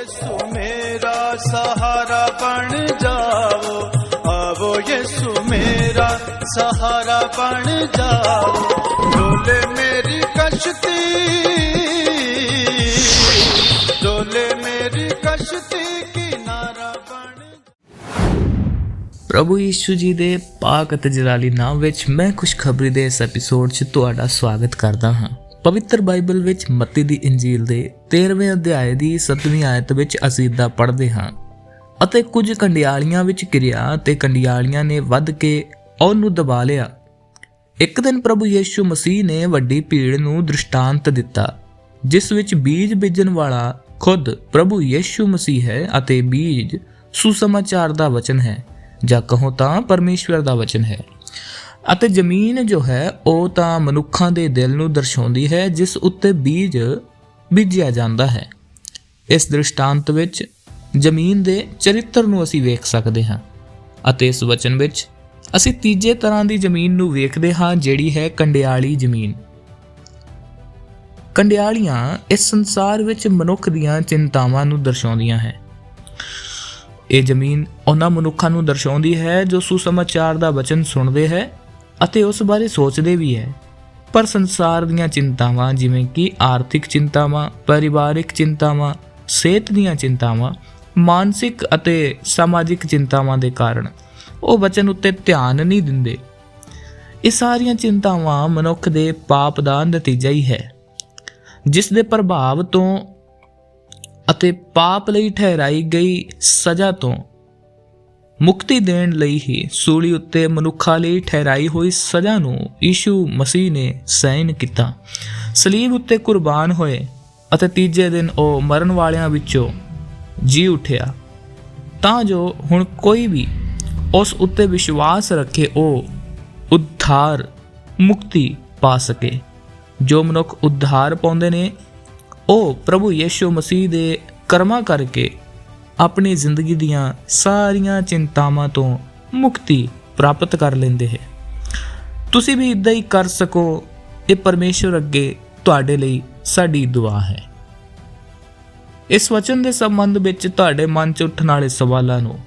ਯਿਸੂ ਮੇਰਾ ਸਹਾਰਾ ਬਣ ਜਾਓ ਆਵੋ ਯਿਸੂ ਮੇਰਾ ਸਹਾਰਾ ਬਣ ਜਾਓ ਡੋਲੇ ਮੇਰੀ ਕਸ਼ਤੀ ਡੋਲੇ ਮੇਰੀ ਕਸ਼ਤੀ ਕਿਨਾਰਾ ਪ੍ਰਭੂ ਯੀਸ਼ੂ ਜੀ ਦੇ ਪਾਕ ਅਤੇ ਜਲਾਲੀ ਨਾਮ ਵਿੱਚ ਮੈਂ ਖੁਸ਼ਖਬਰੀ ਦੇ ਇਸ ਐਪੀਸੋਡ 'ਚ ਤੁਹਾਡਾ ਸਵਾਗਤ ਕਰਦਾ ਹਾਂ ਪਵਿੱਤਰ ਬਾਈਬਲ ਵਿੱਚ ਮੱਤੀ ਦੀ ਇੰਜੀਲ ਦੇ 13ਵੇਂ ਅਧਿਆਏ ਦੀ 7ਵੀਂ ਆਇਤ ਵਿੱਚ ਅਸੀਂ ਦਾ ਪੜ੍ਹਦੇ ਹਾਂ। ਅਤੇ ਕੁਝ ਕੰਡਿਆਲੀਆਂ ਵਿੱਚ ਕਿਰਿਆ ਤੇ ਕੰਡਿਆਲੀਆਂ ਨੇ ਵੱਧ ਕੇ ਉਹਨੂੰ ਦਬਾ ਲਿਆ। ਇੱਕ ਦਿਨ ਪ੍ਰਭੂ ਯੀਸ਼ੂ ਮਸੀਹ ਨੇ ਵੱਡੀ ਭੀੜ ਨੂੰ ਦ੍ਰਿਸ਼ਟਾਂਤ ਦਿੱਤਾ, ਜਿਸ ਵਿੱਚ ਬੀਜ ਬੀਜਣ ਵਾਲਾ ਖੁਦ ਪ੍ਰਭੂ ਯੀਸ਼ੂ ਮਸੀਹ ਹੈ ਅਤੇ ਬੀਜ ਸੁਸਮਾਚਾਰ ਦਾ ਵਚਨ ਹੈ, ਜਾਂ ਕਹੋ ਤਾਂ ਪਰਮੇਸ਼ਵਰ ਦਾ ਵਚਨ ਹੈ। ਅਤੇ ਜ਼ਮੀਨ ਜੋ ਹੈ, ਉਹ ਤਾਂ ਮਨੁੱਖਾਂ ਦੇ ਦਿਲ ਨੂੰ ਦਰਸਾਉਂਦੀ ਹੈ, ਜਿਸ ਉੱਤੇ ਬੀਜ ਬੀਜਿਆ ਜਾਂਦਾ ਹੈ। ਇਸ ਦ੍ਰਿਸ਼ਟਾਂਤ ਵਿੱਚ ਜ਼ਮੀਨ ਦੇ ਚਰਿੱਤਰ ਨੂੰ ਅਸੀਂ ਵੇਖ ਸਕਦੇ ਹਾਂ ਅਤੇ ਇਸ ਵਚਨ ਵਿੱਚ ਅਸੀਂ ਤੀਜੇ ਤਰ੍ਹਾਂ ਦੀ ਜ਼ਮੀਨ ਨੂੰ ਵੇਖਦੇ ਹਾਂ, ਜਿਹੜੀ ਹੈ ਕੰਡਿਆਲੀ ਜ਼ਮੀਨ। ਕੰਡਿਆਲੀਆਂ ਇਸ ਸੰਸਾਰ ਵਿੱਚ ਮਨੁੱਖ ਦੀਆਂ ਚਿੰਤਾਵਾਂ ਨੂੰ ਦਰਸਾਉਂਦੀਆਂ ਹੈ। ਇਹ ਜ਼ਮੀਨ ਉਹਨਾਂ ਮਨੁੱਖਾਂ ਨੂੰ ਦਰਸਾਉਂਦੀ ਹੈ ਜੋ ਸੁਸਮਾਚਾਰ ਦਾ ਵਚਨ ਸੁਣਦੇ ਹੈ ਅਤੇ ਉਸ ਬਾਰੇ ਸੋਚਦੇ ਵੀ ਹੈ। ਪਰ ਸੰਸਾਰ ਦੀਆਂ ਚਿੰਤਾਵਾਂ, ਜਿਵੇਂ ਕਿ ਆਰਥਿਕ ਚਿੰਤਾਵਾਂ, ਪਰਿਵਾਰਿਕ ਚਿੰਤਾਵਾਂ, ਸਿਹਤ ਦੀਆਂ ਚਿੰਤਾਵਾਂ, ਮਾਨਸਿਕ ਅਤੇ ਸਮਾਜਿਕ ਚਿੰਤਾਵਾਂ ਦੇ ਕਾਰਨ ਉਹ ਬਚਨ ਉੱਤੇ ਧਿਆਨ ਨਹੀਂ ਦਿੰਦੇ। ਇਹ ਸਾਰੀਆਂ ਚਿੰਤਾਵਾਂ ਮਨੁੱਖ ਦੇ ਪਾਪ ਦਾ ਨਤੀਜਾ ਹੀ ਹੈ। ਜਿਸ ਦੇ ਪ੍ਰਭਾਵ ਤੋਂ ਅਤੇ ਪਾਪ ਲਈ ਠਹਿਰਾਈ ਗਈ ਸਜ਼ਾ ਤੋਂ ਮੁਕਤੀ ਦੇਣ ਲਈ ਹੀ ਸੂਲੀ ਉੱਤੇ ਮਨੁੱਖਾਂ ਲਈ ਠਹਿਰਾਈ ਹੋਈ ਸਜ਼ਾ ਨੂੰ ਯੀਸ਼ੂ ਮਸੀਹ ਨੇ ਸਹਿਨ ਕੀਤਾ। ਸਲੀਬ ਉੱਤੇ ਕੁਰਬਾਨ ਹੋਏ ਅਤੇ ਤੀਜੇ ਦਿਨ ਉਹ ਮਰਨ ਵਾਲਿਆਂ ਵਿੱਚੋਂ ਜੀ ਉਠਿਆ। ਤਾਂ ਜੋ ਹੁਣ ਕੋਈ ਵੀ ਉਸ ਉੱਤੇ ਵਿਸ਼ਵਾਸ ਰੱਖੇ ਉਹ ਉଦ୍ਧਾਰ ਮੁਕਤੀ ਪਾ ਸਕੇ। ਜੋ ਮਨੁੱਖ ਉਧਾਰ ਪਾਉਂਦੇ ਨੇ, ਉਹ ਪ੍ਰਭੂ ਯੀਸ਼ੂ ਮਸੀਹ ਦੇ ਕਰਮਾਂ ਕਰਕੇ ਆਪਣੀ ਜ਼ਿੰਦਗੀ ਦੀਆਂ ਸਾਰੀਆਂ ਚਿੰਤਾਵਾਂ ਤੋਂ ਮੁਕਤੀ ਪ੍ਰਾਪਤ ਕਰ ਲੈਂਦੇ ਹੈ। ਤੁਸੀਂ ਵੀ ਇਦਾਂ ਹੀ ਕਰ ਸਕੋ। ਇਹ ਪਰਮੇਸ਼ਵਰ ਅੱਗੇ ਤੁਹਾਡੇ ਲਈ ਸਾਡੀ ਦੁਆ ਹੈ। ਇਸ ਵਚਨ ਦੇ ਸੰਬੰਧ ਵਿੱਚ ਤੁਹਾਡੇ ਮਨ 'ਚ ਉੱਠਣ ਵਾਲੇ ਸਵਾਲਾਂ ਨੂੰ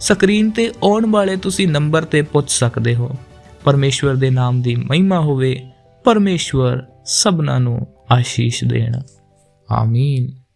ਸਕਰੀਨ ਤੇ ਆਉਣ ਵਾਲੇ ਤੁਸੀਂ ਨੰਬਰ ਤੇ ਪੁੱਛ ਸਕਦੇ ਹੋ। ਪਰਮੇਸ਼ਵਰ ਦੇ ਨਾਮ ਦੀ ਮਹਿਮਾ ਹੋਵੇ, ਪਰਮੇਸ਼ਵਰ ਸਭਨਾਂ ਨੂੰ ਆਸ਼ੀਸ਼ ਦੇਣ। ਆਮੀਨ।